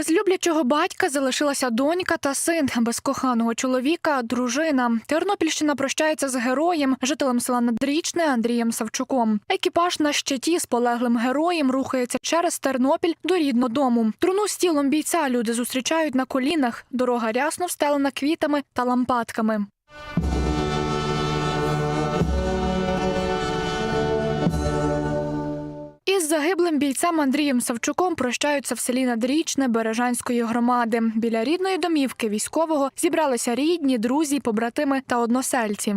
Без люблячого батька залишилася донька та син, без коханого чоловіка дружина. Тернопільщина прощається з героєм, жителем села Надрічне Андрієм Савчуком. Екіпаж на щиті з полеглим героєм рухається через Тернопіль до рідного дому. Труну з тілом бійця люди зустрічають на колінах. Дорога рясно встелена квітами та лампадками. Із загиблим бійцем Андрієм Савчуком прощаються в селі Надрічне Бережанської громади. Біля рідної домівки військового зібралися рідні, друзі, побратими та односельці.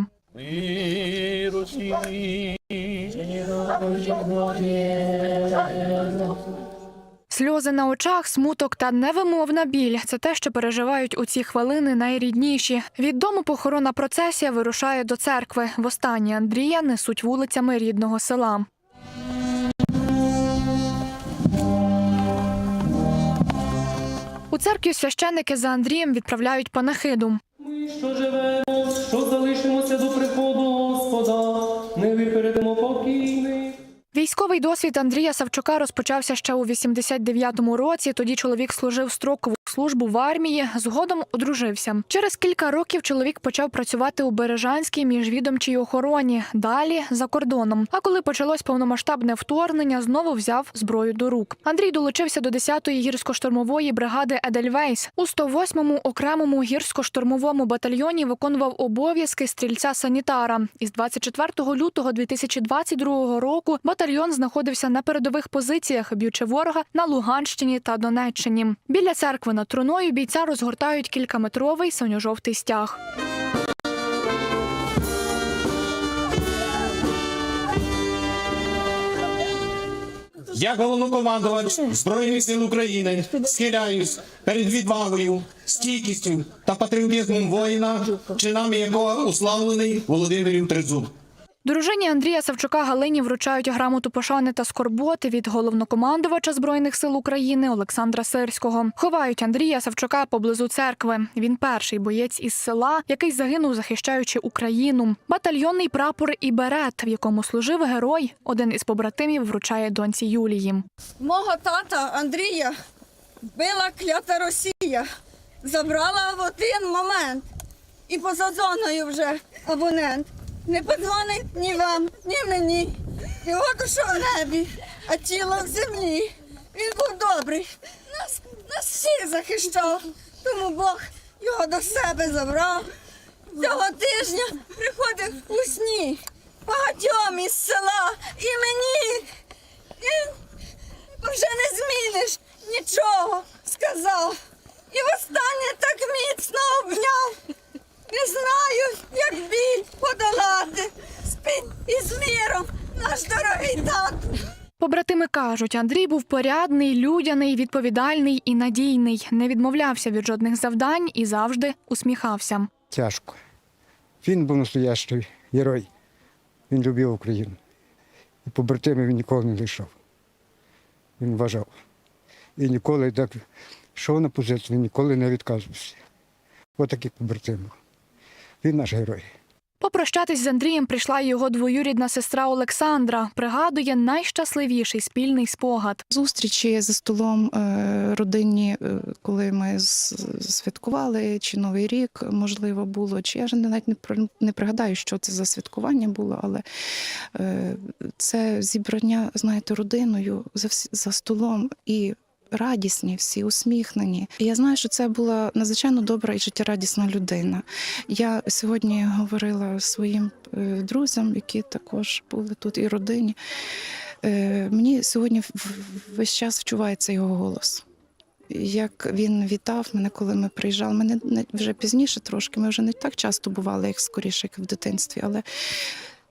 Сльози на очах, смуток та невимовна біль це те, що переживають у ці хвилини найрідніші. Від дому похоронна процесія вирушає до церкви. Востаннє Андрія несуть вулицями рідного села. У церкві священники за Андрієм відправляють панахиду. Ми, що живемо, що залишимося до приходу Господа, не випередимо покійний. Військовий досвід Андрія Савчука розпочався ще у 89-му році. Тоді чоловік служив строкову службу в армії. Згодом одружився. Через кілька років чоловік почав працювати у Бережанській міжвідомчій охороні. Далі за кордоном. А коли почалось повномасштабне вторгнення, знову взяв зброю до рук. Андрій долучився до 10-ї гірсько-штурмової бригади Едельвейс. У 108-му окремому гірсько-штурмовому батальйоні виконував обов'язки стрільця санітара. Із 24 лютого 2022 року батальйон знаходився на передових позиціях, б'ючи ворога на Луганщині та Донеччині. Біля церкви труною бійця розгортають кількаметровий синьо-жовтий стяг. Я головнокомандувач Збройних сил України схиляюсь перед відвагою, стійкістю та патріотизмом воїна, чинами якого уславлений Володимирів Тризуб. Дружині Андрія Савчука Галині вручають грамоту пошани та скорботи від головнокомандувача збройних сил України Олександра Сирського. Ховають Андрія Савчука поблизу церкви. Він перший боєць із села, який загинув, захищаючи Україну. Батальйонний прапор і берет, в якому служив герой. Один із побратимів вручає доньці Юлії. Мого тата Андрія била клята Росія, забрала в один момент і поза зоною вже абонент. Не подзвонить ні вам, ні мені. Його душа в небі, а тіло в землі. Він був добрий, нас, нас всіх захищав, тому Бог його до себе забрав. Цього тижня приходив у сні багатьом із села і мені. І вже не зміниш нічого, сказав. І востаннє так міцно обняв. Не знаю, як біль подолати. Спить із міром наш дорогий тато. Побратими кажуть, Андрій був порядний, людяний, відповідальний і надійний. Не відмовлявся від жодних завдань і завжди усміхався. тяжко. Він був настоящий герой. Він любив Україну. І побратими він ніколи не лишав. Він вважав. І ніколи так йшов на позицію, він ніколи не відказувався. Ось такий побратим. Він наш герой. Попрощатись з Андрієм прийшла його двоюрідна сестра Олександра. Пригадує найщасливіший спільний спогад. Зустрічі за столом е, родинні, е, коли ми святкували, чи Новий рік, можливо, було, чи я вже навіть не пригадаю, що це за святкування було, але е, це зібрання, знаєте, родиною за, за столом і. Радісні, всі усміхнені. І я знаю, що це була надзвичайно добра і життєрадісна людина. Я сьогодні говорила своїм е, друзям, які також були тут, і родині. Е, Мені сьогодні весь час вчувається його голос. Як він вітав мене, коли ми приїжджали. Мене вже пізніше трошки, ми вже не так часто бували, як скоріше, як в дитинстві. Але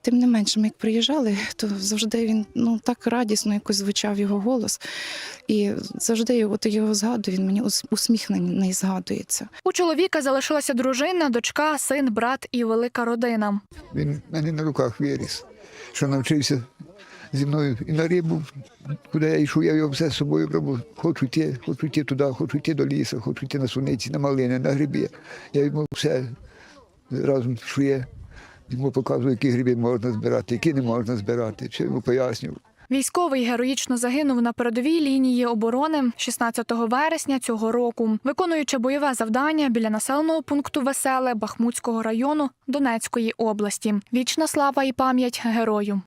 тим не менше, ми як приїжджали, то завжди він ну так радісно якось звучав його голос. І завжди от його згадую, він мені ус- усміхнений згадується. У чоловіка залишилася дружина, дочка, син, брат і велика родина. Він мене на руках виріс, що навчився зі мною і на рибу, куди я йшов, я його все з собою брав. Хочу йти, хочу йти туди, хочу йти до лісу, хочу йти на суниці, на малини, на гриби. Я йому все разом шує, йому показую, які гриби можна збирати, які не можна збирати. Все йому пояснював. Військовий героїчно загинув на передовій лінії оборони 16 вересня цього року, виконуючи бойове завдання біля населеного пункту Веселе Бахмутського району Донецької області. Вічна слава і пам'ять герою.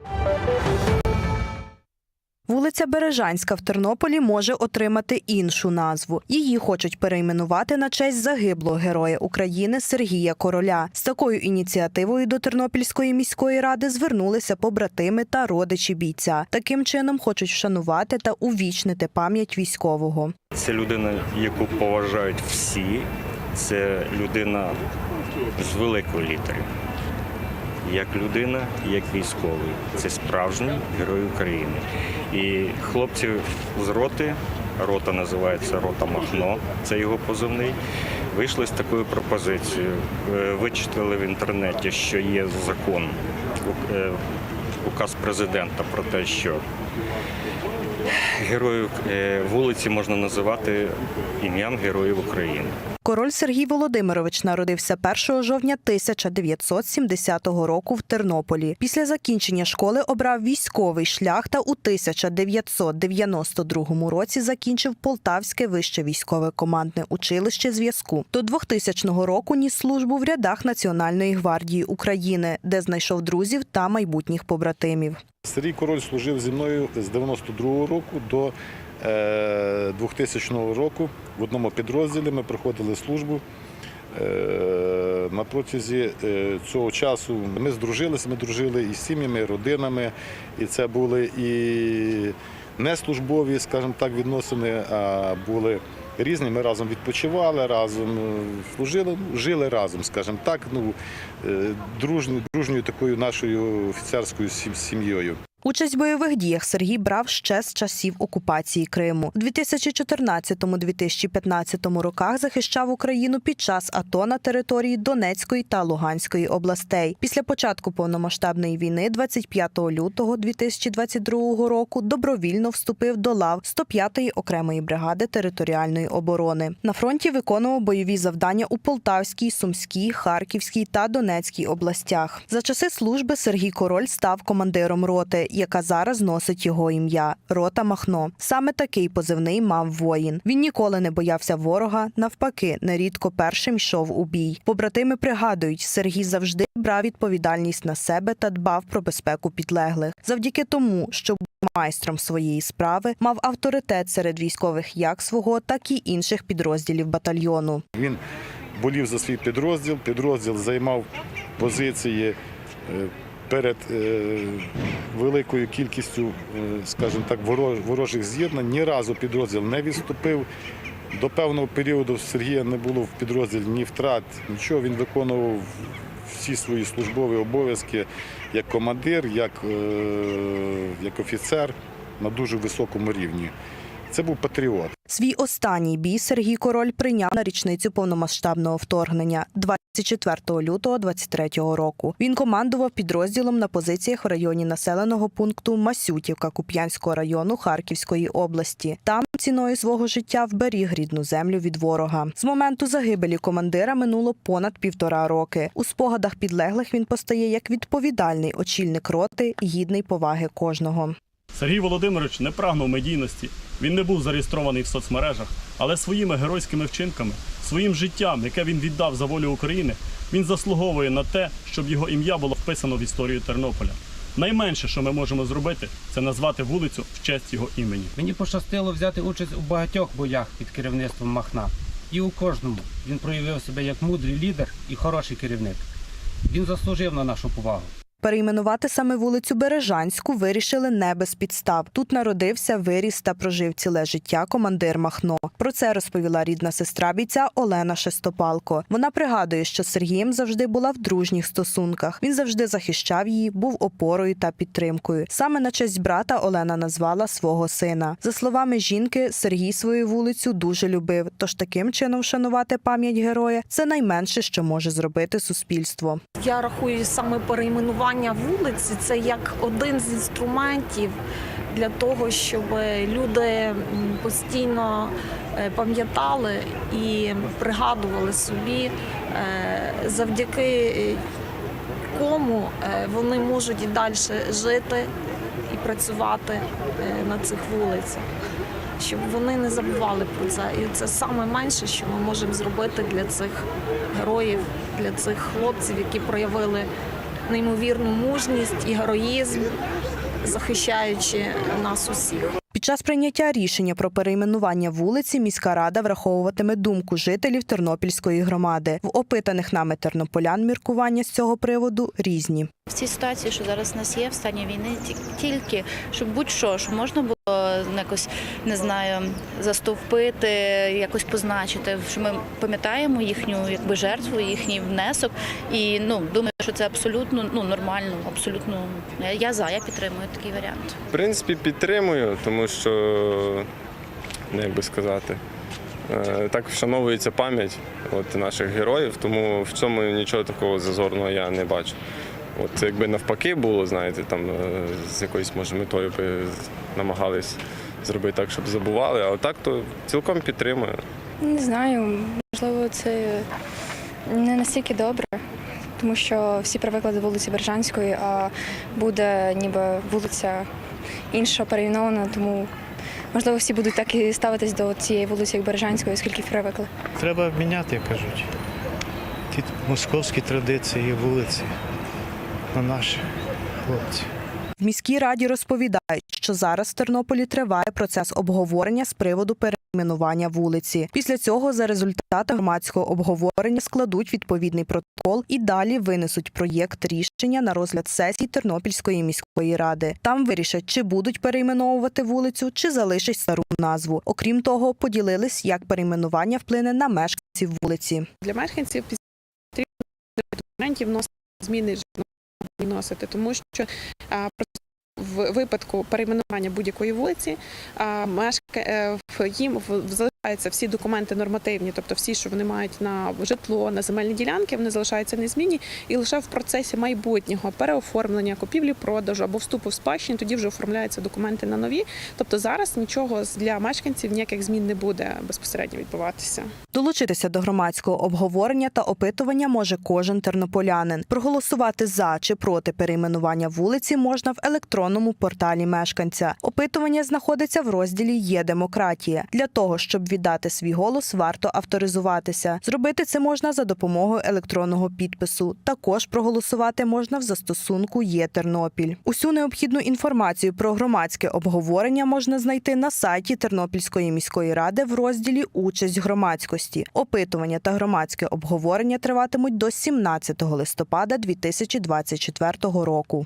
Вулиця Бережанська в Тернополі може отримати іншу назву. Її хочуть перейменувати на честь загиблого героя України Сергія Короля. З такою ініціативою до Тернопільської міської ради звернулися побратими та родичі бійця. Таким чином хочуть вшанувати та увічнити пам'ять військового. Це людина, яку поважають всі. Це людина з великої літери. Як людина, як військовий. Це справжній герой України. І хлопці з роти, рота називається Рота Махно, це його позивний. Вийшли з такою пропозицією. Е, Вичитали в інтернеті, що є закон, е, указ президента про те, що героїв е, вулиці можна називати ім'ям героїв України. Король Сергій Володимирович народився 1 жовтня 1970 року в Тернополі. Після закінчення школи обрав військовий шлях та у 1992 році закінчив Полтавське вище військове командне училище зв'язку. До 2000 року ніс службу в рядах Національної гвардії України, де знайшов друзів та майбутніх побратимів. Сергій Король служив зі мною з 92-го року до 2000 року в одному підрозділі. Ми проходили службу. Е, На протязі е, цього часу ми здружилися, ми дружили і з сім'ями, і родинами, і це були і не службові, скажімо так, відносини, а були різні. Ми разом відпочивали, разом е, служили, жили разом, скажімо так, ну, е, дружньою, дружньою такою нашою офіцерською сім'єю. Участь в бойових діях Сергій брав ще з часів окупації Криму. У 2014-2015 роках захищав Україну під час АТО на території Донецької та Луганської областей. Після початку повномасштабної війни, 25 лютого 2022 року, добровільно вступив до лав 105-ї окремої бригади територіальної оборони. На фронті виконував бойові завдання у Полтавській, Сумській, Харківській та Донецькій областях. За часи служби Сергій Король став командиром роти, яка зараз носить його ім'я рота Махно. Саме такий позивний мав воїн. Він ніколи не боявся ворога, навпаки, нерідко першим йшов у бій. Побратими пригадують, Сергій завжди брав відповідальність на себе та дбав про безпеку підлеглих. Завдяки тому, що був майстром своєї справи, мав авторитет серед військових як свого, так і інших підрозділів батальйону. Він болів за свій підрозділ, підрозділ займав позиції е, перед е, великою кількістю, е, скажімо так, ворожих з'єднань. Ні разу підрозділ не відступив. До певного періоду Сергія не було в підрозділі ні втрат, нічого. Він виконував всі свої службові обов'язки як командир, як, е, як офіцер на дуже високому рівні. Це був патріот. Свій останній бій Сергій Король прийняв на річницю повномасштабного вторгнення 24 лютого 23 року. Він командував підрозділом на позиціях в районі населеного пункту Масютівка Куп'янського району Харківської області. Там ціною свого життя вберіг рідну землю від ворога. З моменту загибелі командира минуло понад півтора роки. У спогадах підлеглих він постає як відповідальний очільник роти, гідний поваги кожного. Сергій Володимирович не прагнув медійності. Він не був зареєстрований в соцмережах, але своїми геройськими вчинками, своїм життям, яке він віддав за волю України, він заслуговує на те, щоб його ім'я було вписано в історію Тернополя. Найменше, що ми можемо зробити, це назвати вулицю в честь його імені. Мені пощастило взяти участь у багатьох боях під керівництвом Махна. І у кожному він проявив себе як мудрий лідер і хороший керівник. Він заслужив на нашу повагу. Перейменувати саме вулицю Бережанську вирішили не без підстав. Тут народився, виріс та прожив ціле життя командир Махно. Про це розповіла рідна сестра бійця Олена Шестопалко. Вона пригадує, що з Сергієм завжди була в дружніх стосунках. Він завжди захищав її, був опорою та підтримкою. Саме на честь брата Олена назвала свого сина. За словами жінки, Сергій свою вулицю дуже любив. Тож таким чином вшанувати пам'ять героя це найменше, що може зробити суспільство. Я рахую саме перейменування вулиці це як один з інструментів для того, щоб люди постійно е, пам'ятали і пригадували собі, е, завдяки е, кому вони можуть і далі жити і працювати на цих вулицях, щоб вони не забували про це. І це саме менше, що ми можемо зробити для цих героїв, для цих хлопців, які проявили неймовірну мужність і героїзм, захищаючи нас усіх. Під час прийняття рішення про перейменування вулиці міська рада враховуватиме думку жителів Тернопільської громади. В опитаних нами тернополян міркування з цього приводу різні. В цій ситуації, що зараз у нас є в стані війни, ті- тільки щоб будь-що, щоб можна було ну, якось не знаю, застовпити, якось позначити, що ми пам'ятаємо їхню якби жертву, їхній внесок. І ну думаю, що це абсолютно ну нормально, абсолютно я- за, я підтримую такий варіант. В принципі, підтримую, тому що, ну, як би сказати, е, так вшановується пам'ять от, наших героїв, тому в цьому нічого такого зазорного я не бачу. От якби навпаки було, знаєте, там е, з якоюсь може метою би намагались зробити так, щоб забували, а так то цілком підтримую. Не знаю, можливо, це не настільки добре, тому що всі привикли до вулиці Бережанської, а буде ніби вулиця інша перейменована, тому можливо всі будуть так і ставитись до цієї вулиці, як Бережанської, оскільки привикли. Треба міняти, як кажуть. Ті московські традиції, вулиці на наші хлопці. В міській раді розповідають, що зараз в Тернополі триває процес обговорення з приводу перейменування вулиці. Після цього за результатами громадського обговорення складуть відповідний протокол і далі винесуть проєкт рішення на розгляд сесії Тернопільської міської ради. Там вирішать, чи будуть перейменовувати вулицю, чи залишать стару назву. Окрім того, поділились, як перейменування вплине на мешканців вулиці. Для мешканців потрібно документів вносити зміни вносити, тому що в випадку перейменування будь-якої вулиці е, їм в- залишаються всі документи нормативні, тобто всі, що вони мають на житло, на земельні ділянки, вони залишаються незмінні, і лише в процесі майбутнього переоформлення, купівлі, продажу або вступу в спадщину, тоді вже оформляються документи на нові. Тобто зараз нічого для мешканців ніяких змін не буде безпосередньо відбуватися. Долучитися до громадського обговорення та опитування може кожен тернополянин. Проголосувати за чи проти перейменування вулиці можна в електронному порталі мешканця. Опитування знаходиться в розділі Є демократія. Для того щоб віддати свій голос, варто авторизуватися. Зробити це можна за допомогою електронного підпису. Також проголосувати можна в застосунку Є Тернопіль. Усю необхідну інформацію про громадське обговорення можна знайти на сайті Тернопільської міської ради в розділі Участь громадськості. Опитування та громадське обговорення триватимуть до 17 листопада 2024 року.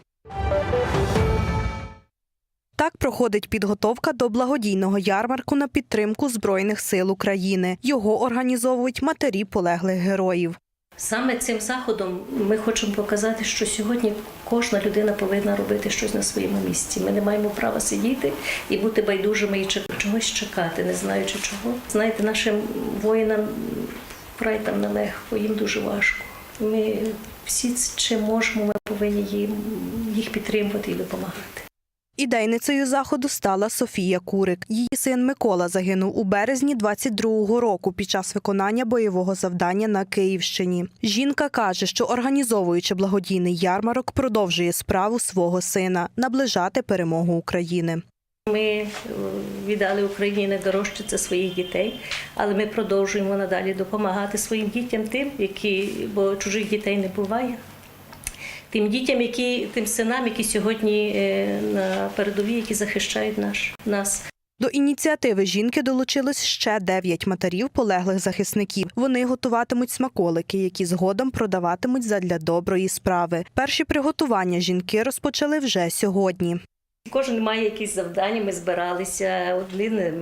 Так проходить підготовка до благодійного ярмарку на підтримку Збройних сил України. Його організовують матері полеглих героїв. Саме цим заходом ми хочемо показати, що сьогодні кожна людина повинна робити щось на своєму місці. Ми не маємо права сидіти і бути байдужими і чогось чекати, не знаючи чого. Знаєте, нашим воїнам вкрай там нелегко, їм дуже важко. Ми всі чим можемо, ми повинні їм їх підтримувати і допомагати. Ідейницею заходу стала Софія Курик. Її син Микола загинув у березні 22-го року під час виконання бойового завдання на Київщині. Жінка каже, що організовуючи благодійний ярмарок, продовжує справу свого сина наближати перемогу України. Ми е, віддали Україні найдорожче це своїх дітей, але ми продовжуємо надалі допомагати своїм дітям тим, які, бо чужих дітей не буває. Тим дітям, які тим синам, які сьогодні е, на передовій, які захищають наш нас. До ініціативи жінки долучилось ще дев'ять матерів полеглих захисників. Вони готуватимуть смаколики, які згодом продаватимуть задля доброї справи. Перші приготування жінки розпочали вже сьогодні. Кожен має якісь завдання. Ми збиралися. Один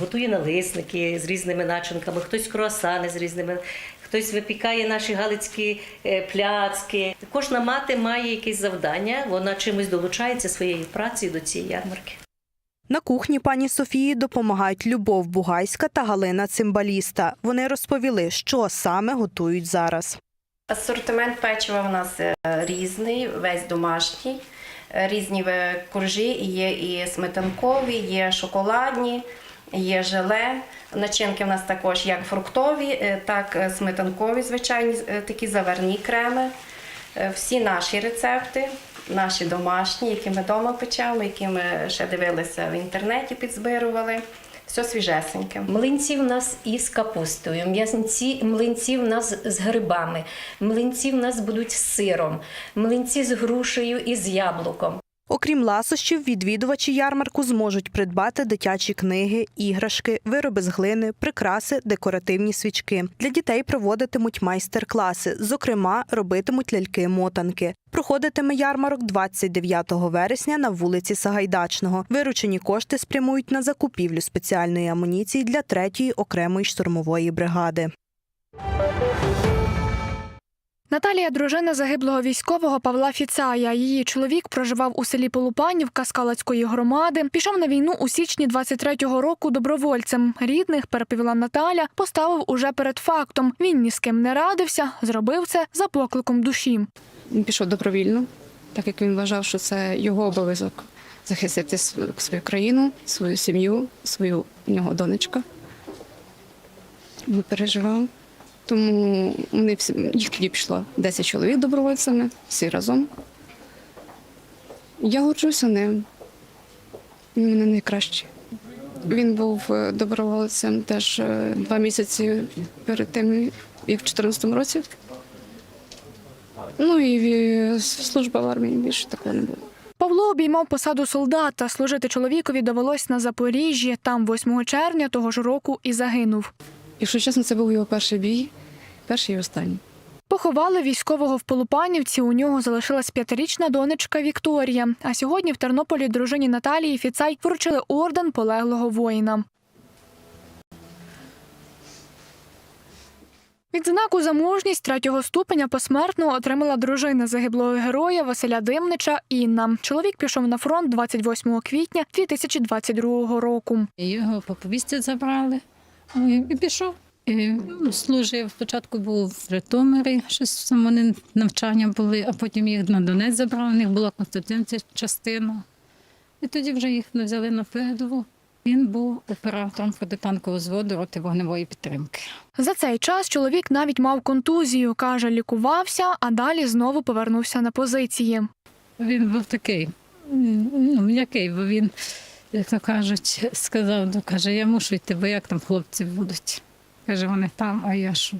готує налисники з різними начинками, хтось круасани з різними, хтось випікає наші галицькі е, пляцки. Кожна мати має якесь завдання. Вона чимось долучається своєю працею до цієї ярмарки. На кухні пані Софії допомагають Любов Бугайська та Галина Цимбаліста. Вони розповіли, що саме готують зараз. Асортимент печива у нас е, різний, весь домашній. Різні е, коржі, є і сметанкові, є шоколадні, є желе. Начинки в нас також як фруктові, е, так е, сметанкові, звичайні е, такі заварні креми. Всі наші рецепти. наші домашні, які ми вдома печемо, які ми ще дивилися в інтернеті, підзбирували. Все свіжесеньке. Млинці в нас із капустою, м'ясні млинці в нас з грибами, млинці в нас будуть з сиром, млинці з грушею і з яблуком. Окрім ласощів, відвідувачі ярмарку зможуть придбати дитячі книги, іграшки, вироби з глини, прикраси, декоративні свічки. Для дітей проводитимуть майстер-класи, зокрема, робитимуть ляльки-мотанки. Проходитиме ярмарок 29 вересня на вулиці Сагайдачного. Виручені кошти спрямують на закупівлю спеціальної амуніції для 3-ї окремої штурмової бригади. Наталія дружина загиблого військового Павла Фіцая. Її чоловік проживав у селі Полупанівка Скалацької громади. Пішов на війну у січні 23-го року добровольцем. Рідних переповіла Наталя, поставив уже перед фактом. Він ні з ким не радився, зробив це за покликом душі. Він пішов добровільно, так як він вважав, що це його обов'язок захистити св- свою країну, свою сім'ю, свою у нього донечка. Він переживав. Тому вони всі, їх тоді пішло 10 чоловік добровольцями, всі разом. Я горджуся ним. Він мене найкращий. Він був е, добровольцем теж е, два місяці перед тим, як в 2014 році. Ну і е, служба в армії більше такого не було. Павло обіймав посаду солдата. Служити чоловікові довелось на Запоріжжі. Там 8 червня того ж року і загинув. Якщо чесно, це був його перший бій, перший і останній. Поховали військового в Полупанівці. У нього залишилась п'ятирічна донечка Вікторія. А сьогодні в Тернополі дружині Наталії Фіцай вручили орден полеглого воїна. Відзнаку за мужність третього ступеня посмертно отримала дружина загиблого героя Василя Димнича Інна. Чоловік пішов на фронт 28 квітня 2022 року. Його по повісті забрали і пішов. І ну, служив. Спочатку був в Житомирі, щось вони навчання були, а потім їх на Донець забрали, у них була Константинця частина. І тоді вже їх взяли на передову. Він був оператором протитанкового зводу роти вогневої підтримки. За цей час чоловік навіть мав контузію. каже, лікувався, а далі знову повернувся на позиції. Він був такий, ну, м'який, бо він, як то кажуть, сказав, ну, каже, я мушу йти, бо як там хлопці будуть. Каже, вони там, а я що?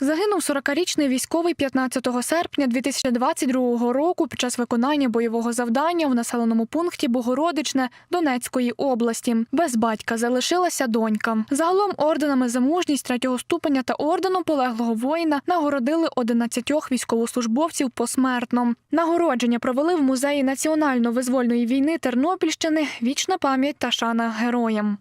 Загинув 40-річний військовий 15 серпня 2022 року під час виконання бойового завдання в населеному пункті Богородичне Донецької області. Без батька залишилася донька. Загалом орденами за мужність третього ступеня та орденом полеглого воїна нагородили 11 військовослужбовців посмертно. Нагородження провели в музеї національно-визвольної війни Тернопільщини. Вічна пам'ять та шана героям.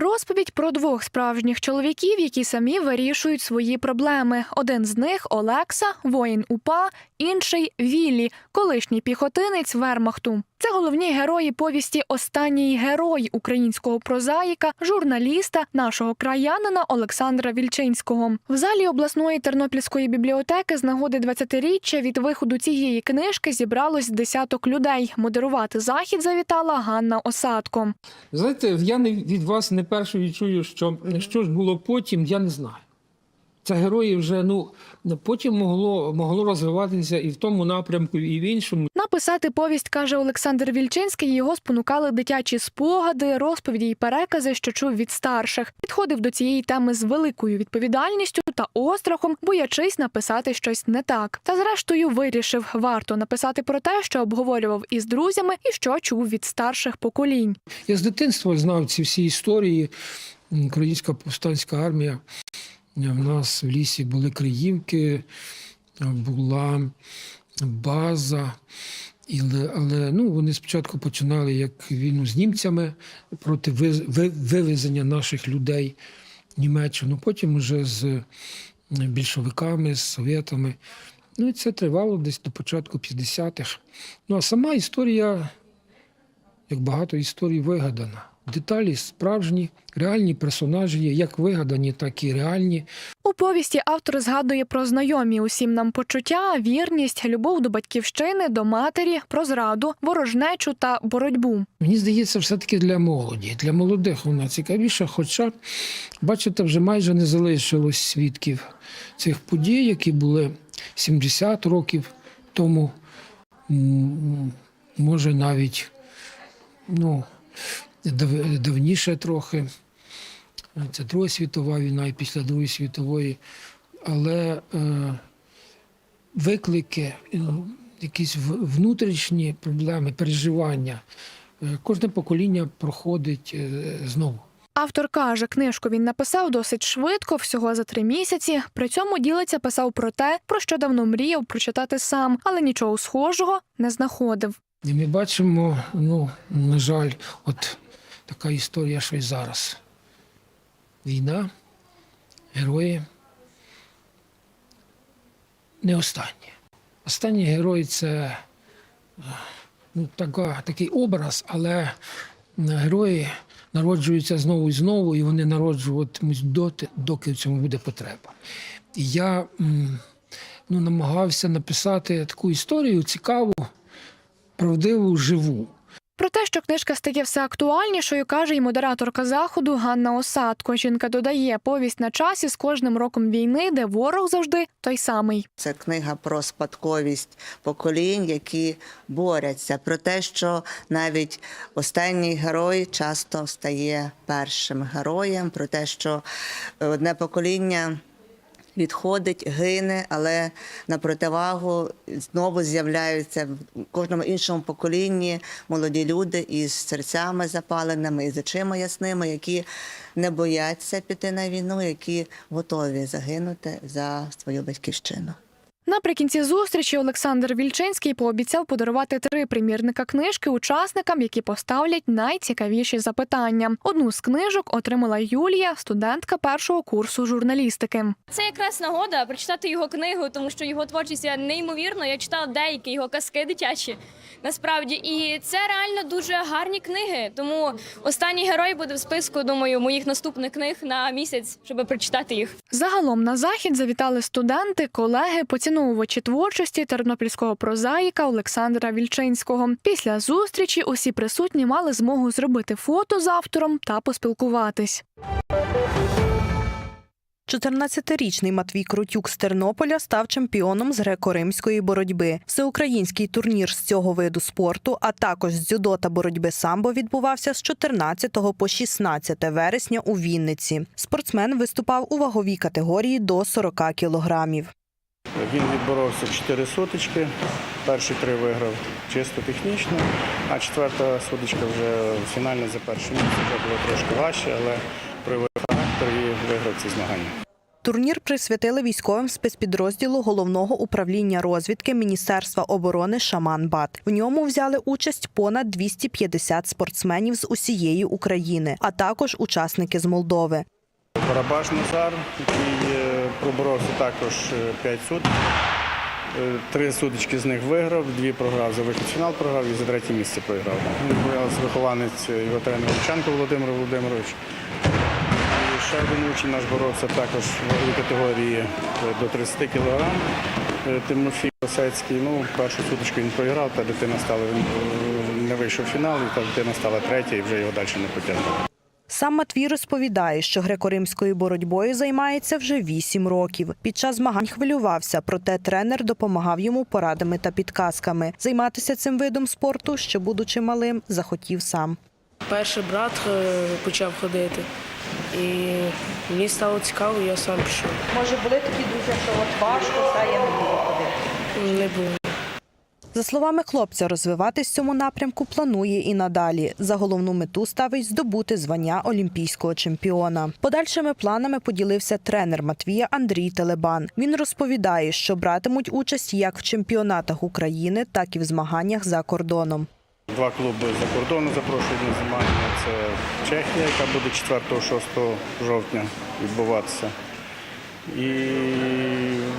Розповідь про двох справжніх чоловіків, які самі вирішують свої проблеми. Один з них Олекса, воїн УПА, інший Віллі, колишній піхотинець Вермахту. Це головні герої повісті Останній герой українського прозаїка, журналіста, нашого краянина Олександра Вільчинського. В залі обласної тернопільської бібліотеки з нагоди 20-річчя від виходу цієї книжки зібралось десяток людей. Модерувати захід завітала Ганна Осадко. Знаєте, я не від вас не першою чую, що що ж було потім, я не знаю. Це герої вже ну потім могло могло розвиватися і в тому напрямку, і в іншому. Написати повість, каже Олександр Вільчинський, його спонукали дитячі спогади, розповіді й перекази, що чув від старших. Підходив до цієї теми з великою відповідальністю та острахом, боячись написати щось не так. Та зрештою вирішив, варто написати про те, що обговорював із друзями і що чув від старших поколінь. Я з дитинства знав ці всі історії. Українська повстанська армія. В нас в лісі були Криївки, була база, але, ну, вони спочатку починали як війну з німцями проти вивезення наших людей в Німеччину, потім вже з більшовиками, з совєтами. Ну і це тривало десь до початку 50-х. Ну а сама історія, як багато історій, вигадана. Деталі справжні, реальні персонажі є як вигадані, так і реальні. У повісті автор згадує про знайомі усім нам почуття, вірність, любов до батьківщини, до матері, про зраду, ворожнечу та боротьбу. Мені здається, все-таки для молоді, для молодих вона цікавіша. Хоча, бачите, вже майже не залишилось свідків цих подій, які були 70 років тому, може навіть ну, дав- давніше трохи. Це Друга світова війна і після Другої світової. Але е, виклики, е, якісь внутрішні проблеми, переживання. е, Кожне покоління проходить е, знову. Автор каже, книжку він написав досить швидко, всього за три місяці. При цьому ділиться писав про те, про що давно мріяв прочитати сам, але нічого схожого не знаходив. І ми бачимо, ну, на жаль, от така історія, що й зараз. Війна, герої. Не останні. Останні герої це ну, така, такий образ, але герої народжуються знову і знову, і вони народжуватимуть доти, доки в цьому буде потреба. І я ну, намагався написати таку історію цікаву, правдиву, живу. Про те, що книжка стає все актуальнішою, каже й модераторка заходу Ганна Осадко. Жінка додає повість на часі з кожним роком війни, де ворог завжди той самий. Це книга про спадковість поколінь, які борються, про те, що навіть останній герой часто стає першим героєм, про те, що одне покоління. Відходить, гине, але на противагу знову з'являються в кожному іншому поколінні молоді люди із серцями запаленими, із очима ясними, які не бояться піти на війну, які готові загинути за свою батьківщину. Наприкінці зустрічі Олександр Вільчинський пообіцяв подарувати три примірника книжки учасникам, які поставлять найцікавіші запитання. Одну з книжок отримала Юлія, студентка першого курсу журналістики. Це якраз нагода прочитати його книгу, тому що його творчість є неймовірна. Я читала деякі його казки дитячі. Насправді, і це реально дуже гарні книги. Тому останній герой буде в списку, думаю, моїх наступних книг на місяць, щоб прочитати їх. Загалом на захід завітали студенти, колеги, поціновувачі творчості тернопільського прозаїка Олександра Вільчинського. Після зустрічі усі присутні мали змогу зробити фото з автором та поспілкуватись. 14-річний Матвій Крутюк з Тернополя став чемпіоном з греко-римської боротьби. Всеукраїнський турнір з цього виду спорту, а також з дзюдо та боротьби самбо відбувався з 14 по 16 вересня у Вінниці. Спортсмен виступав у ваговій категорії до 40 кілограмів. Він відборовся 4 сутички. Перші три виграв чисто технічно, а четверта сутичка вже фінальна за перше місце. Було трошки важче, але проявив характер і виграв ці змагання. Турнір присвятили військовим спецпідрозділу головного управління розвідки Міністерства оборони Шаман-Бат. В ньому взяли участь понад 250 спортсменів з усієї України, а також учасники з Молдови. Барабаш Назар, який е, проборовся також 5 суток. Е, Три сутички з них виграв, дві програв за вихід фінал програв і за третє місце програв. Він вихованець його тренера Лучанко Володимир Володимирович. Ще один учень наш боровся також в категорії е, до 30 кг. Тимофій Осецький. Ну, першу сутичку він програв, та дитина стала е, не вийшов в фінал, і та дитина стала третя і вже його далі не потягнула. Сам Матвій розповідає, що греко-римською боротьбою займається вже вісім років. Під час змагань хвилювався, проте тренер допомагав йому порадами та підказками. Займатися цим видом спорту, ще будучи малим, захотів сам. Перший брат е, почав ходити, і мені стало цікаво, я сам пішов. Може, були такі дуже, що от важко, та я не буду ходити. Не було. За словами хлопця, розвиватись в цьому напрямку планує і надалі. За головну мету ставить здобути звання олімпійського чемпіона. Подальшими планами поділився тренер Матвія Андрій Телебан. Він розповідає, що братимуть участь як в чемпіонатах України, так і в змаганнях за кордоном. Два клуби за кордону запрошують на змагання. Це Чехія, яка буде 4-6 жовтня відбуватися. І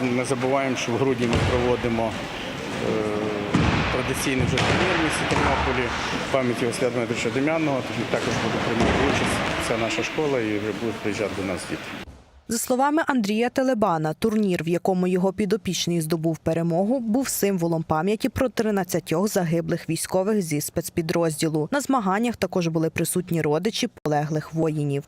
не забуваємо, що в грудні ми проводимо е, традиційний вже турнір в місті Тернополі в пам'яті Василя Дмитровича Дем'яного. Тут також буде приймати участь вся наша школа і вже будуть приїжджати до нас діти. За словами Андрія Телебана, турнір, в якому його підопічний здобув перемогу, був символом пам'яті про 13 загиблих військових зі спецпідрозділу. На змаганнях також були присутні родичі полеглих воїнів.